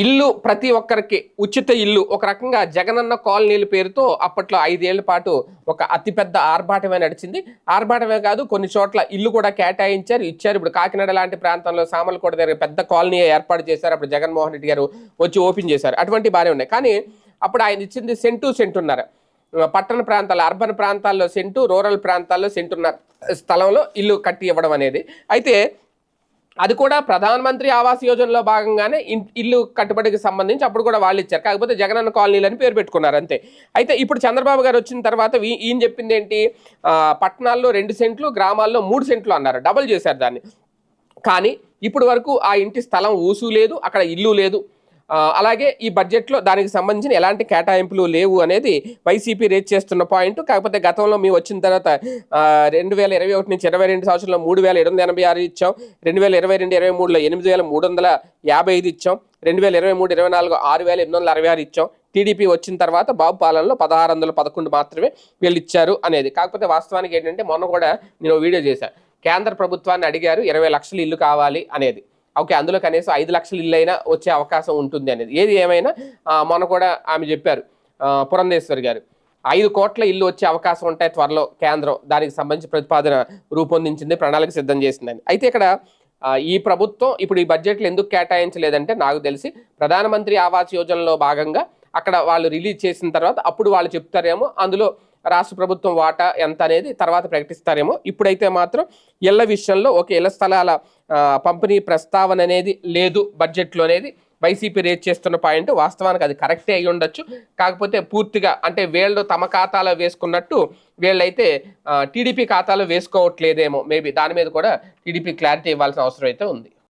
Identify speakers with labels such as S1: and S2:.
S1: ఇల్లు ప్రతి ఒక్కరికి ఉచిత ఇల్లు. ఒక రకంగా జగనన్న కాలనీల పేరుతో అప్పట్లో ఐదేళ్ళ పాటు ఒక అతిపెద్ద ఆర్భాటమే నడిచింది. ఆర్భాటమే కాదు కొన్ని చోట్ల ఇల్లు కూడా కేటాయించారు ఇచ్చారు. ఇప్పుడు కాకినాడ లాంటి ప్రాంతంలో సామలకోట దగ్గర పెద్ద కాలనీ ఏర్పాటు చేశారు. అప్పుడు జగన్మోహన్ రెడ్డి గారు వచ్చి ఓపెన్ చేశారు. అటువంటి బాగానే ఉన్నాయి. కానీ అప్పుడు ఆయన ఇచ్చింది సెంటు సెంటున్నారు. పట్టణ ప్రాంతాలు అర్బన్ ప్రాంతాల్లో సెంటు రూరల్ ప్రాంతాల్లో సెంటున్న స్థలంలో ఇల్లు కట్టి ఇవ్వడం అనేది. అయితే అది కూడా ప్రధానమంత్రి ఆవాస్ యోజనలో భాగంగానే ఇల్లు కట్టుబడికి సంబంధించి అప్పుడు కూడా వాళ్ళు ఇచ్చారు. కాకపోతే జగనన్న కాలనీలు అని పేరు పెట్టుకున్నారు అంతే. అయితే ఇప్పుడు చంద్రబాబు గారు వచ్చిన తర్వాత ఈయన చెప్పింది ఏంటి? పట్టణాల్లో రెండు సెంట్లు గ్రామాల్లో మూడు సెంట్లు అన్నారు. డబుల్ చేశారు దాన్ని. కానీ ఇప్పుడు వరకు ఆ ఇంటి స్థలం ఊసు లేదు అక్కడ ఇల్లు లేదు. అలాగే ఈ బడ్జెట్లో దానికి సంబంధించిన ఎలాంటి కేటాయింపులు లేవు అనేది వైసీపీ రేట్ చేస్తున్న పాయింట్. కాకపోతే గతంలో మేము వచ్చిన తర్వాత రెండు వేల ఇరవై ఒకటి నుంచి ఇరవై రెండు సంవత్సరంలో మూడు వేల ఏడు వందల ఎనభై ఆరు ఇచ్చాం. రెండు వేల ఇరవై రెండు ఇరవై మూడులో ఎనిమిది వేల మూడు వందల యాభై ఐదు ఇచ్చాం. రెండు వేల ఇరవై మూడు ఇరవై నాలుగు ఆరు వేల ఎనిమిది వందల అరవై ఆరు ఇచ్చాం. టీడీపీ వచ్చిన తర్వాత బాబు పాలనలో పదహారు వందల పదకొండు మాత్రమే వీళ్ళు ఇచ్చారు అనేది. కాకపోతే వాస్తవానికి ఏంటంటే మొన్న కూడా నేను వీడియో చేశాను కేంద్ర ప్రభుత్వాన్ని అడిగారు ఇరవై లక్షల ఇల్లు కావాలి అనేది. ఓకే అందులో కనీసం ఐదు లక్షల ఇల్లైనా వచ్చే అవకాశం ఉంటుంది అనేది. ఏది ఏమైనా మొన్న కూడా ఆమె చెప్పారు పురంధేశ్వరి గారు. ఐదు కోట్ల ఇల్లు వచ్చే అవకాశం ఉంటాయి త్వరలో కేంద్రం దానికి సంబంధించి ప్రతిపాదన రూపొందించింది ప్రణాళిక సిద్ధం చేసిందని. అయితే ఇక్కడ ఈ ప్రభుత్వం ఇప్పుడు ఈ బడ్జెట్లు ఎందుకు కేటాయించలేదంటే నాకు తెలిసి ప్రధానమంత్రి ఆవాస్ యోజనలో భాగంగా అక్కడ వాళ్ళు రిలీజ్ చేసిన తర్వాత అప్పుడు వాళ్ళు చెప్తారేమో అందులో రాష్ట్ర ప్రభుత్వం వాటా ఎంత అనేది తర్వాత ప్రకటిస్తారేమో. ఇప్పుడైతే మాత్రం ఇళ్ళ విషయంలో ఒక ఇళ్ళ స్థలాల పంపిణీ ప్రస్తావన అనేది లేదు బడ్జెట్లో అనేది. వైసీపీ రేట్ చేస్తున్న పాయింట్ వాస్తవానికి అది కరెక్టే అయి ఉండొచ్చు. కాకపోతే పూర్తిగా అంటే వీళ్ళు తమ ఖాతాలో వేసుకున్నట్టు వీళ్ళైతే టీడీపీ ఖాతాలో వేసుకోవట్లేదేమో. మేబీ దాని మీద కూడా టీడీపీ క్లారిటీ ఇవ్వాల్సిన అవసరం అయితే ఉంది.